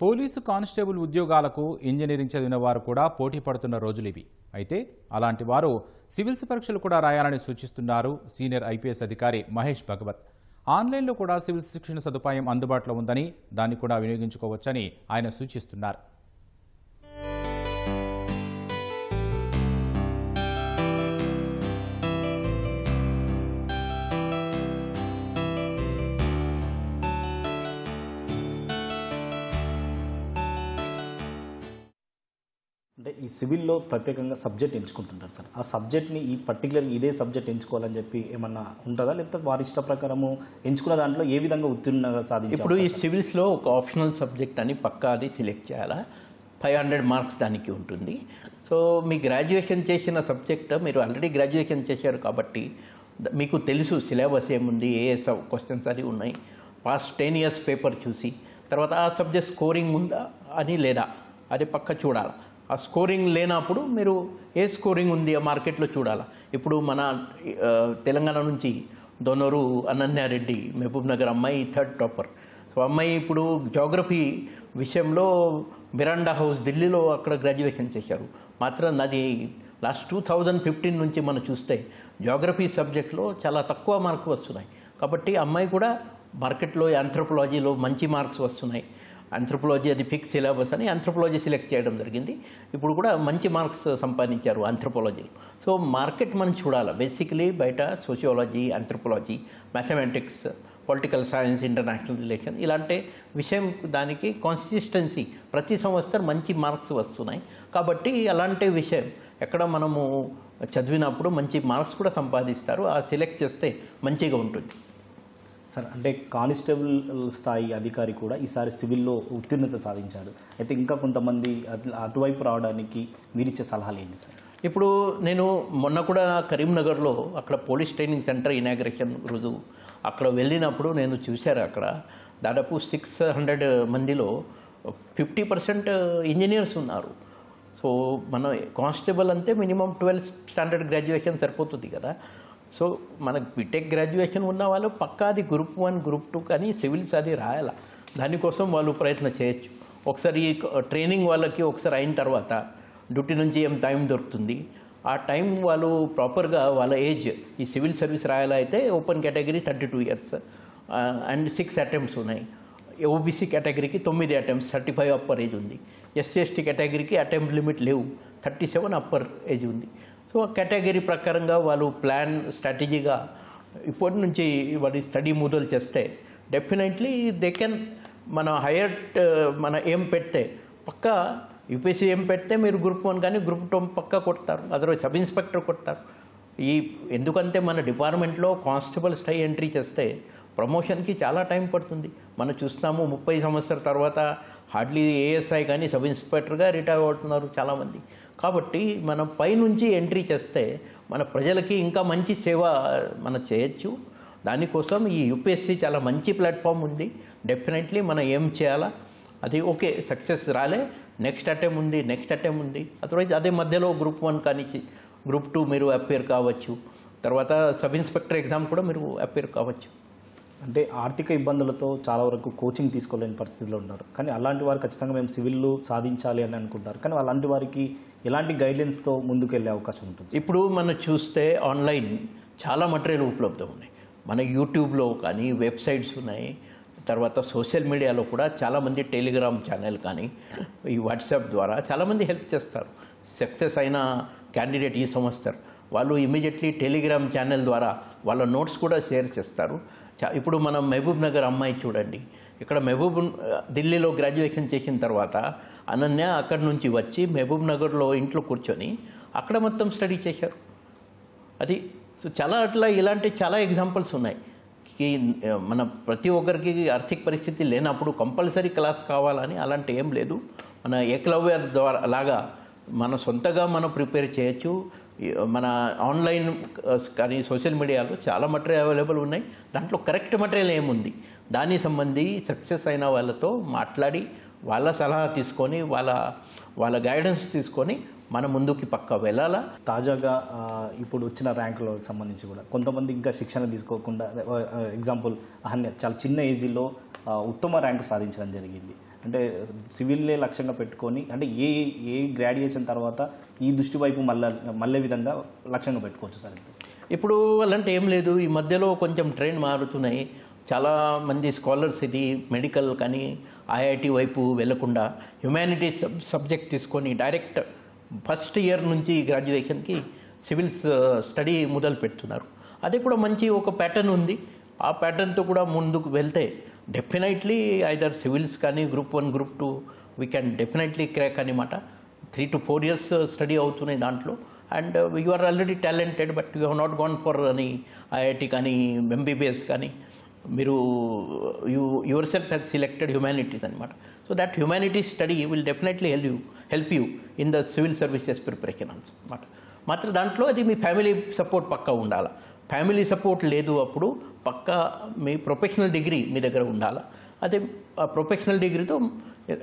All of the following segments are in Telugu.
పోలీసు కానిస్టేబుల్ ఉద్యోగాలకు ఇంజనీరింగ్ చదివిన వారు కూడా పోటీ పడుతున్న రోజులు ఇవి. అయితే అలాంటి వారు సివిల్స్ పరీక్షలు కూడా రాయాలని సూచిస్తున్నారు సీనియర్ ఐపీఎస్ అధికారి మహేష్ భగవత్. ఆన్లైన్లో కూడా సివిల్స్ శిక్షణ సదుపాయం అందుబాటులో ఉందని దాన్ని కూడా వినియోగించుకోవచ్చని ఆయన సూచిస్తున్నారు. అంటే ఈ సివిల్లో ప్రత్యేకంగా సబ్జెక్ట్ ఎంచుకుంటుంటారు సార్. ఆ సబ్జెక్ట్ని ఈ పర్టికులర్ ఇదే సబ్జెక్ట్ ఎంచుకోవాలని చెప్పి ఏమన్నా ఉంటుందా? లేకపోతే వారి ఇష్ట ప్రకారము ఎంచుకున్న దాంట్లో ఏ విధంగా ఉత్తీర్ణంగా సాధించారు ఇప్పుడు ఈ సివిల్స్లో ఒక ఆప్షనల్ సబ్జెక్ట్ అని పక్కా అది సెలెక్ట్ చేయాలా? ఫైవ్ హండ్రెడ్ మార్క్స్ దానికి ఉంటుంది. సో మీ గ్రాడ్యుయేషన్ చేసిన సబ్జెక్ట్ మీరు ఆల్రెడీ గ్రాడ్యుయేషన్ చేశారు కాబట్టి మీకు తెలుసు సిలబస్ ఏముంది ఏ క్వశ్చన్స్ అని ఉన్నాయి. పాస్ట్ టెన్ ఇయర్స్ పేపర్ చూసి తర్వాత ఆ సబ్జెక్ట్ స్కోరింగ్ ఉందా అని లేదా అది పక్క చూడాలి? ఆ స్కోరింగ్ లేనప్పుడు మీరు ఏ స్కోరింగ్ ఉంది ఆ మార్కెట్లో చూడాలి. ఇప్పుడు మన తెలంగాణ నుంచి దొనూరు అనన్యారెడ్డి మహబూబ్ నగర్ అమ్మాయి థర్డ్ టాపర్. సో అమ్మాయి ఇప్పుడు జోగ్రఫీ విషయంలో మిరాండా హౌస్ ఢిల్లీలో అక్కడ గ్రాడ్యుయేషన్ చేశారు. మాత్రం నాది లాస్ట్ టూ థౌజండ్ ఫిఫ్టీన్ నుంచి మనం చూస్తే జోగ్రఫీ సబ్జెక్ట్లో చాలా తక్కువ మార్కులు వస్తున్నాయి. కాబట్టి అమ్మాయి కూడా మార్కెట్లో ఆంథ్రోపాలజీలో మంచి మార్క్స్ వస్తున్నాయి. ఆంథ్రోపాలజీ అది ఫిక్స్ సిలబస్ అని ఆంథ్రోపాలజీ సెలెక్ట్ చేయడం జరిగింది. ఇప్పుడు కూడా మంచి మార్క్స్ సంపాదించారు ఆంథ్రపాలజీలో సో మార్కెట్ మనం చూడాలి? బేసికలీ బయట sociology anthropology mathematics political science international relation ఇలాంటి విషయం దానికి కాన్సిస్టెన్సీ ప్రతి సంవత్సరం మంచి మార్క్స్ వస్తున్నాయి. కాబట్టి అలాంటి విషయం ఎక్కడ మనము చదివినప్పుడు మంచి మార్క్స్ కూడా సంపాదిస్తారు. ఆ సెలెక్ట్ చేస్తే మంచిగా ఉంటుంది. సార్ అంటే కానిస్టేబుల్ స్థాయి అధికారి కూడా ఈసారి సివిల్లో ఉత్తీర్ణత సాధించాడు అయితే ఇంకా కొంతమంది అటువైపు రావడానికి మీరిచ్చే సలహాలు ఏంటి సార్? ఇప్పుడు నేను మొన్న కూడా కరీంనగర్లో అక్కడ పోలీస్ ట్రైనింగ్ సెంటర్ ఇనాగ్రేషన్ రోజు అక్కడ వెళ్ళినప్పుడు నేను చూశాను అక్కడ. దాదాపు సిక్స్ హండ్రెడ్ మందిలో ఫిఫ్టీ పర్సెంట్ ఇంజనీర్స్ ఉన్నారు. సో మన కానిస్టేబుల్ అంతే మినిమం ట్వెల్వ్ స్టాండర్డ్ గ్రాడ్యుయేషన్ సరిపోతుంది కదా. సో మనకు బీటెక్ గ్రాడ్యుయేషన్ ఉన్న వాళ్ళు పక్కా అది గ్రూప్ వన్ గ్రూప్ టూ కానీ సివిల్స్ అది రాయాల. దానికోసం వాళ్ళు ప్రయత్నం చేయొచ్చు. ఒకసారి ట్రైనింగ్ వాళ్ళకి ఒకసారి అయిన తర్వాత డ్యూటీ నుంచి ఏం టైం దొరుకుతుంది? ఆ టైం వాళ్ళు ప్రాపర్గా వాళ్ళ ఏజ్ ఈ సివిల్ సర్వీస్ రాయాలా అయితే open category thirty two years and six attempts ఉన్నాయి. ఓబీసీ కేటగిరీకి తొమ్మిది attempts thirty five upper age ఉంది ఎస్సీ ఎస్టీ కేటగిరీకి అటెంప్ట్ లిమిట్ లేవు. థర్టీ సెవెన్ అప్పర్ ఏజ్ ఉంది. సో ఆ కేటగిరీ ప్రకారంగా వాళ్ళు ప్లాన్ స్ట్రాటజీగా ఇప్పటి నుంచి వాడి స్టడీ మొదలు చేస్తే డెఫినెట్లీ దే కెన్ మన హైయర్ మన ఏం పెడితే పక్కా యూపీఎస్సీ ఏం పెడితే మీరు గ్రూప్ వన్ కానీ గ్రూప్ టూ పక్కా కొడతారు. అదర్వైజ్ సబ్ ఇన్స్పెక్టర్ కొడతారు. ఈ ఎందుకంటే మన డిపార్ట్మెంట్లో కానిస్టేబుల్ స్థాయి ఎంట్రీ చేస్తే ప్రమోషన్కి చాలా టైం పడుతుంది. మనం చూస్తాము ముప్పై సంవత్సరాల తర్వాత హార్డ్లీ ఏఎస్ఐ కానీ సబ్ ఇన్స్పెక్టర్గా రిటైర్ అవుతున్నారు చాలామంది. కాబట్టి మనం పైనుంచి ఎంట్రీ చేస్తే మన ప్రజలకి ఇంకా మంచి సేవ మనం చేయొచ్చు. దానికోసం ఈ యూపీఎస్సీ చాలా మంచి ప్లాట్ఫామ్ ఉంది. డెఫినెట్లీ మనం ఏం చేయాలా? అది ఓకే సక్సెస్ రాలే. నెక్స్ట్ అటెంప్ ఉంది నెక్స్ట్ అటెంప్ ఉంది. అదర్వైజ్ అదే మధ్యలో గ్రూప్ వన్ కానీ గ్రూప్ టూ మీరు అపేర్ కావచ్చు. తర్వాత సబ్ ఇన్స్పెక్టర్ ఎగ్జామ్ కూడా మీరు అపేర్ కావచ్చు. అంటే ఆర్థిక ఇబ్బందులతో చాలా వరకు కోచింగ్ తీసుకోలేని పరిస్థితిలో ఉన్నారు. కానీ అలాంటి వారు ఖచ్చితంగా మేము సివిల్లు సాధించాలి అని అనుకుంటారు. కానీ అలాంటి వారికి ఎలాంటి గైడ్లైన్స్తో ముందుకు వెళ్ళే అవకాశం ఉంటుంది? ఇప్పుడు మనం చూస్తే ఆన్లైన్ చాలా మటీరియల్ ఉపలబ్ధం ఉన్నాయి. మన యూట్యూబ్లో కానీ వెబ్సైట్స్ ఉన్నాయి. తర్వాత సోషల్ మీడియాలో కూడా చాలామంది టెలిగ్రామ్ ఛానల్ కానీ ఈ వాట్సాప్ ద్వారా చాలామంది హెల్ప్ చేస్తారు. సక్సెస్ అయిన క్యాండిడేట్ ఈ సంవత్సరం. వాళ్ళు ఇమీడియట్లీ టెలిగ్రామ్ ఛానల్ ద్వారా వాళ్ళ నోట్స్ కూడా షేర్ చేస్తారు. ఇప్పుడు మనం మహబూబ్ నగర్ అమ్మాయి చూడండి. ఇక్కడ మహబూబ్ ఢిల్లీలో గ్రాడ్యుయేషన్ చేసిన తర్వాత అనన్య అక్కడి నుంచి వచ్చి మహబూబ్ నగర్లో ఇంట్లో కూర్చొని అక్కడ మొత్తం స్టడీ చేశారు. అది సో చాలా అట్లా ఇలాంటి చాలా ఎగ్జాంపుల్స్ ఉన్నాయి. మన ప్రతి ఒక్కరికి ఆర్థిక పరిస్థితి లేనప్పుడు కంపల్సరీ క్లాస్ కావాలని అలాంటి ఏం లేదు. మన ఏకలవ్య ద్వారా లాగా మన సొంతగా మనం ప్రిపేర్ చేయొచ్చు. మన ఆన్లైన్ కానీ సోషల్ మీడియాలో చాలా మటీరియల్ అవైలబుల్ ఉన్నాయి. దాంట్లో కరెక్ట్ మటీరియల్ ఏముంది? దానికి సంబంధి సక్సెస్ అయిన వాళ్ళతో మాట్లాడి వాళ్ళ సలహా తీసుకొని వాళ్ళ వాళ్ళ గైడెన్స్ తీసుకొని మన ముందుకి పక్క వెళ్ళాలా? తాజాగా ఇప్పుడు వచ్చిన ర్యాంకులకు సంబంధించి కూడా కొంతమంది ఇంకా శిక్షణ తీసుకోకుండా ఎగ్జాంపుల్ అహన్య చాలా చిన్న ఏజీలో ఉత్తమ ర్యాంకు సాధించడం జరిగింది. అంటే సివిల్నే లక్ష్యంగా పెట్టుకొని అంటే ఏ ఏ గ్రాడ్యుయేషన్ తర్వాత ఈ దృష్టి వైపు మళ్ళా మళ్ళే విధంగా లక్ష్యంగా పెట్టుకోవచ్చు సార్ ఇప్పుడు అలాంటి ఏం లేదు. ఈ మధ్యలో కొంచెం ట్రెండ్ మారుతున్నాయి. చాలా మంది స్కాలర్స్ ఇది మెడికల్ కానీ ఐఐటి వైపు వెళ్ళకుండా హ్యుమానిటీస్ సబ్ సబ్జెక్ట్ తీసుకొని డైరెక్ట్ ఫస్ట్ ఇయర్ నుంచి గ్రాడ్యుయేషన్కి సివిల్స్ స్టడీ మొదలు పెడుతున్నారు అది కూడా మంచి ఒక ప్యాటర్న్ ఉంది. ఆ ప్యాటర్న్తో కూడా ముందుకు వెళ్తే డెఫినెట్లీ ఐదర్ సివిల్స్ కానీ group one group two we can definitely crack అనమాట three to four years study అవుతున్నాయి దాంట్లో. And you are already talented but you have not gone for అని ఐఐటి కానీ ఎంబీబీఎస్ కానీ. మీరు you yourself has selected humanities అనమాట so that humanity study will definitely help you help you in the civil services preparation అనమాట మాత్రం దాంట్లో అది మీ ఫ్యామిలీ సపోర్ట్ పక్కా ఉండాలి. ఫ్యామిలీ సపోర్ట్ లేదు అప్పుడు పక్కా మీ ప్రొఫెషనల్ డిగ్రీ మీ దగ్గర ఉండాలి? అదే ఆ ప్రొఫెషనల్ డిగ్రీతో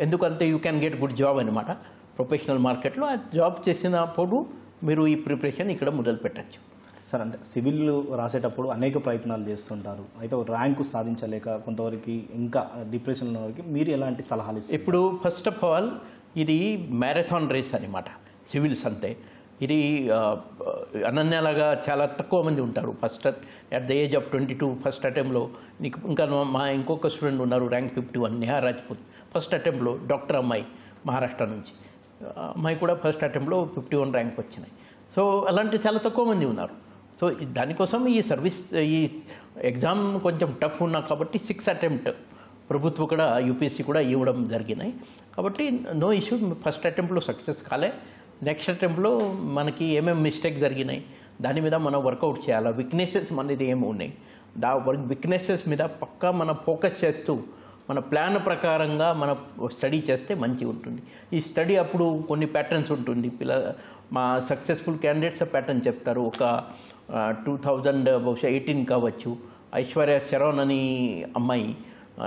ఎందుకంటే you can get good job అనమాట ప్రొఫెషనల్ మార్కెట్లో ఆ జాబ్ చేసినప్పుడు మీరు ఈ ప్రిపరేషన్ ఇక్కడ మొదలు పెట్టచ్చు. సార్ అంటే సివిల్ రాసేటప్పుడు అనేక ప్రయత్నాలు చేస్తుంటారు. అయితే ర్యాంకు సాధించలేక కొంతవరకు ఇంకా డిప్రెషన్లో వరకు మీరు ఎలాంటి సలహాలు ఇస్తారు ఇప్పుడు ఫస్ట్ ఆఫ్ ఆల్ ఇది మ్యారథాన్ రేస్ అనమాట సివిల్స్ అంతే ఇది ఆ, చాలా తక్కువ మంది ఉంటారు. First at the age of twenty two first అటెంప్ట్లో నీకు ఇంకా మా ఇంకొక స్టూడెంట్ ఉన్నారు rank fifty one Neha Rajput first అటెంప్ట్లో doctor అమ్మాయి మహారాష్ట్ర నుంచి. అమ్మాయి కూడా ఫస్ట్ అటెంప్ట్లో ఫిఫ్టీ వన్ ర్యాంక్ వచ్చినాయి. సో అలాంటి చాలా తక్కువ మంది ఉన్నారు. సో దానికోసం ఈ సర్వీస్ ఈ ఎగ్జామ్ కొంచెం టఫ్ ఉన్నా కాబట్టి సిక్స్ అటెంప్ట్ ప్రభుత్వం కూడా యూపీఎస్సీ కూడా ఇవ్వడం జరిగినాయి. కాబట్టి నో ఇష్యూ ఫస్ట్ అటెంప్ట్లో సక్సెస్ కాలే. నెక్స్ట్ అటెంప్ట్లో మనకి ఏమేమి మిస్టేక్ జరిగినాయి దాని మీద మనం వర్కౌట్ చేయాలి? వీక్నెసెస్ మనది ఏమి ఉన్నాయి. దా వీక్నెసెస్ మీద పక్కా మనం ఫోకస్ చేస్తూ మన ప్లాన్ ప్రకారంగా మన స్టడీ చేస్తే మంచిగా ఉంటుంది. ఈ స్టడీ అప్పుడు కొన్ని ప్యాటర్న్స్ ఉంటుంది. పిల్ల మా సక్సెస్ఫుల్ క్యాండిడేట్స్ ప్యాటర్న్ చెప్తారు. ఒక టూ థౌజండ్ బహుశా ఎయిటీన్ కావచ్చు. ఐశ్వర్య శరవణ్ అని అమ్మాయి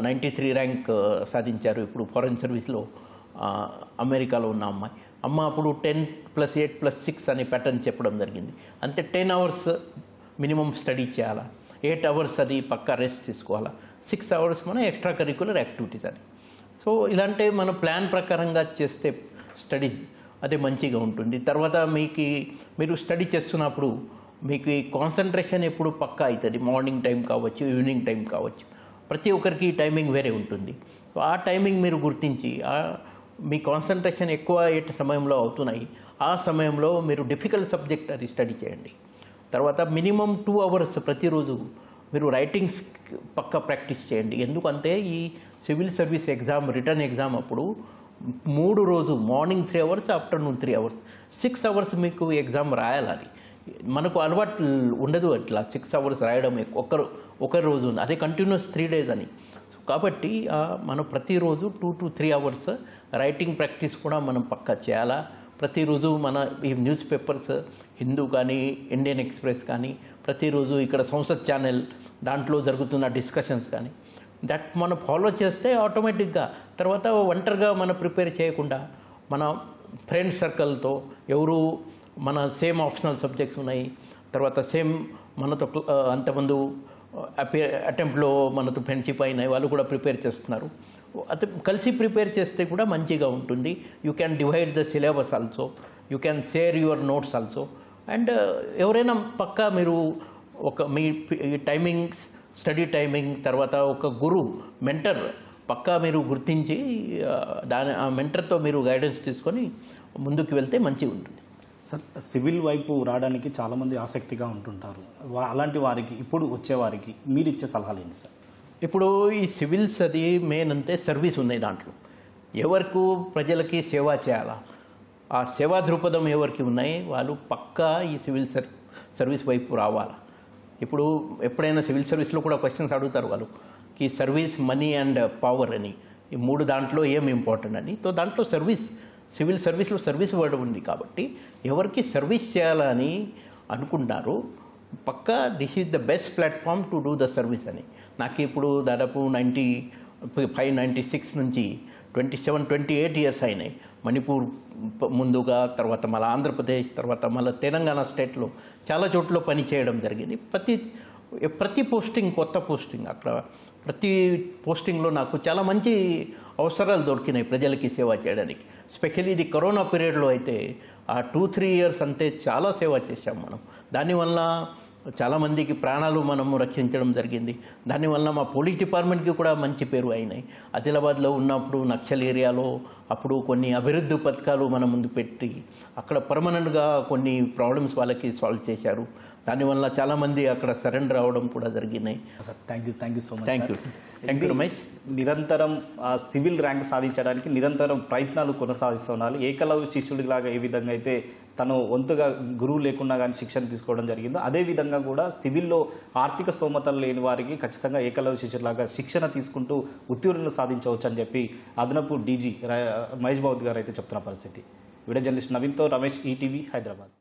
నైంటీ త్రీ ర్యాంక్ సాధించారు. ఇప్పుడు ఫారెన్ సర్వీస్లో అమెరికాలో ఉన్న అమ్మాయి. అమ్మ అప్పుడు ten plus eight plus six అనే ప్యాటర్న్ చెప్పడం జరిగింది. అంతే టెన్ అవర్స్ మినిమం స్టడీ చేయాలా? ఎయిట్ అవర్స్ అది పక్కా రెస్ట్ తీసుకోవాలా? సిక్స్ అవర్స్ మన ఎక్స్ట్రా కరిక్యులర్ యాక్టివిటీస్ అని సో ఇలాంటి మన ప్లాన్ ప్రకారంగా చేస్తే స్టడీ అదే మంచిగా ఉంటుంది. తర్వాత మీకు మీరు స్టడీ చేస్తున్నప్పుడు మీకు ఈ కాన్సన్ట్రేషన్ ఎప్పుడు పక్కా అవుతుంది? మార్నింగ్ టైం కావచ్చు ఈవినింగ్ టైం కావచ్చు. ప్రతి ఒక్కరికి టైమింగ్ వేరే ఉంటుంది. ఆ టైమింగ్ మీరు గుర్తించి మీ కాన్సన్ట్రేషన్ ఎక్కువ ఏ సమయంలో అవుతున్నాయి. ఆ సమయంలో మీరు డిఫికల్ట్ సబ్జెక్ట్ అది స్టడీ చేయండి. తర్వాత మినిమం టూ అవర్స్ ప్రతిరోజు మీరు రైటింగ్స్ పక్క ప్రాక్టీస్ చేయండి. ఎందుకంటే ఈ civil service exam written exam అప్పుడు మూడు రోజు morning three hours afternoon three hours six hours మీకు ఎగ్జామ్ రాయాలి. అది మనకు అలవాటు ఉండదు అట్లా. సిక్స్ అవర్స్ రాయడం ఒకరు ఒక రోజు అదే కంటిన్యూస్ త్రీ డేస్ అని. సో కాబట్టి మనం ప్రతిరోజు two to three hours writing practice కూడా మనం పక్కా చేయాలా? ప్రతిరోజు మన ఈ న్యూస్ పేపర్స్ హిందూ కానీ ఇండియన్ ఎక్స్ప్రెస్ కానీ ప్రతిరోజు ఇక్కడ సంసద్ ఛానల్ దాంట్లో జరుగుతున్న డిస్కషన్స్ కానీ దట్ మనం ఫాలో చేస్తే ఆటోమేటిక్గా తర్వాత ఒంటరిగా మనం ప్రిపేర్ చేయకుండా మన ఫ్రెండ్ సర్కిల్తో ఎవరు మన సేమ్ ఆప్షనల్ సబ్జెక్ట్స్ ఉన్నాయి తర్వాత సేమ్ మనతో ఆ, అంతమంది అటెంప్ట్లో మనతో ఫ్రెండ్షిప్ అయినాయి వాళ్ళు కూడా ప్రిపేర్ చేస్తున్నారు. అత కలిసి ప్రిపేర్ చేస్తే కూడా మంచిగా ఉంటుంది. You can divide the syllabus also you can share your notes also and ఎవరైనా పక్కా మీరు ఒక మీ టైమింగ్స్ స్టడీ టైమింగ్ తర్వాత ఒక గురు మెంటర్ పక్కా మీరు గుర్తించి దాని ఆ మెంటర్తో మీరు గైడెన్స్ తీసుకొని ముందుకు వెళ్తే మంచిగా ఉంటుంది. సార్ సివిల్ వైపు రావడానికి చాలామంది ఆసక్తిగా ఉంటుంటారు. అలాంటి వారికి ఇప్పుడు వచ్చేవారికి మీరు ఇచ్చే సలహాలు ఏంటి సార్? ఇప్పుడు ఈ సివిల్స్ అది మెయిన్ అంతే సర్వీస్ ఉన్నాయి దాంట్లో. ఎవరికి ప్రజలకి సేవ చేయాలా? ఆ సేవా దృక్పథం ఎవరికి ఉన్నాయి? వాళ్ళు పక్కా ఈ సివిల్ సర్ సర్వీస్ వైపు రావాలి? ఇప్పుడు ఎప్పుడైనా సివిల్ సర్వీస్లో కూడా క్వశ్చన్స్ అడుగుతారు వాళ్ళు. ఈ సర్వీస్ మనీ అండ్ పవర్ అని. ఈ మూడు దాంట్లో ఏం ఇంపార్టెంట్ అని? సో దాంట్లో సర్వీస్ సివిల్ సర్వీస్లో సర్వీస్ వర్డ్ ఉంది కాబట్టి ఎవరికి సర్వీస్ చేయాలని అనుకుంటున్నారు పక్కా this is the best platform to do the service అని. నాకు ఇప్పుడు దాదాపు నైంటీ ఫైవ్ నైంటీ సిక్స్ నుంచి twenty seven twenty eight years అయినాయి. మణిపూర్ ముందుగా తర్వాత మళ్ళీ ఆంధ్రప్రదేశ్ తర్వాత మళ్ళీ తెలంగాణ స్టేట్లో చాలా చోట్ల పని చేయడం జరిగింది. ప్రతి ప్రతి పోస్టింగ్ కొత్త పోస్టింగ్ అక్కడ ప్రతి పోస్టింగ్లో నాకు చాలా మంచి అవసరాలు దొరికినాయి ప్రజలకి సేవ చేయడానికి. స్పెషల్లీ ఇది కరోనా పీరియడ్లో అయితే ఆ టూ త్రీ ఇయర్స్ అంతే చాలా సేవ చేశాం మనం. దానివల్ల చాలామందికి ప్రాణాలు మనము రక్షించడం జరిగింది. దానివల్ల మా పోలీస్ డిపార్ట్మెంట్కి కూడా మంచి పేరు అయినాయి. ఆదిలాబాద్లో ఉన్నప్పుడు నక్సల్ ఏరియాలో అప్పుడు కొన్ని అభివృద్ధి పథకాలు మన ముందు పెట్టి అక్కడ పర్మనెంట్గా కొన్ని ప్రాబ్లమ్స్ వాళ్ళకి సాల్వ్ చేశారు. దానివల్ల చాలామంది అక్కడ సరెండర్ అవ్వడం కూడా జరిగినాయి. Sir thank you thank you so much thank you thank you Ramesh నిరంతరం సివిల్ ర్యాంక్ సాధించడానికి నిరంతరం ప్రయత్నాలు కొనసాగిస్తూ ఉండాలి. ఏకలవ్య శిష్యుడిలాగా ఏ విధంగా అయితే తను వంతుగా గురువు లేకుండా కానీ శిక్షణ తీసుకోవడం జరిగిందో అదే విధంగా కూడా సివిల్లో ఆర్థిక స్తోమతలు లేని వారికి ఖచ్చితంగా ఏకలవ్య శిష్యుడిలాగా శిక్షణ తీసుకుంటూ ఉత్తీర్ణులు సాధించవచ్చు అని చెప్పి అదనపు డీజీ మహేష్ బాబు గారు అయితే చెప్తున్న పరిస్థితి. వీడియో జర్నలిస్ట్ నవీన్తో రమేష్ ఈటీవీ హైదరాబాద్.